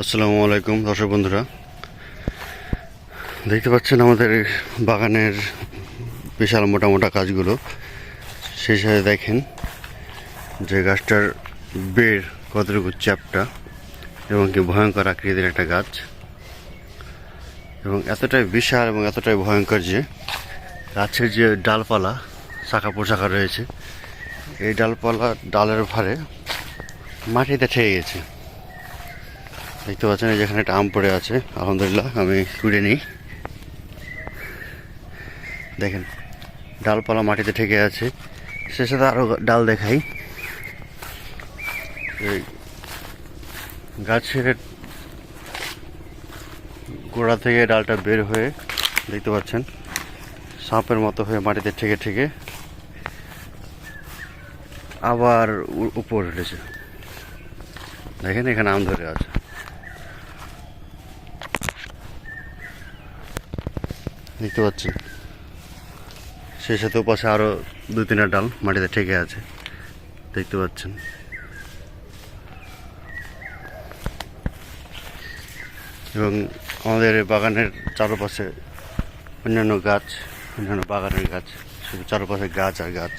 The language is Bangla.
আসসালামু আলাইকুম, দর্শক বন্ধুরা। দেখতে পাচ্ছেন আমাদের বাগানের বিশাল মোটা মোটা গাছগুলো সেই সাথে দেখেন যে গাছটার বের কতটুকু চ্যাপটা এবং কি ভয়ঙ্কর আকৃতির একটা গাছ। এবং এতটাই বিশাল এবং এতটাই ভয়ঙ্কর যে গাছের যে ডালপালা, শাখা পোশাখা রয়েছে, এই ডালপালা, ডালের ভারে মাটিতে ঠেয়ে গেছে। দেখতে পাচ্ছেন, এই যেখানে একটা আম পড়ে আছে। আলহামদুলিল্লাহ, আমি তুলে নিই। দেখেন, ডালপালা মাটিতে ঠেকে আছে। সে সাথে আরও ডাল দেখাই। এই গাছের গোড়া থেকে ডালটা বের হয়ে দেখতে পাচ্ছেন, সাপের মতো হয়ে মাটিতে ঠেকে ঠেকে আবার উপর উঠেছে। দেখেন, এখানে আম ধরে আছে। দেখতে পাচ্ছেন। সেই সাথে পাশে আরও দু তিনটা ডাল মাটিতে ঠেকে আছে। দেখতে পাচ্ছেন। এবং আমাদের বাগানের চারপাশে অন্যান্য গাছ, অন্যান্য বাগানের গাছ, শুধু চারপাশে গাছ আর গাছ।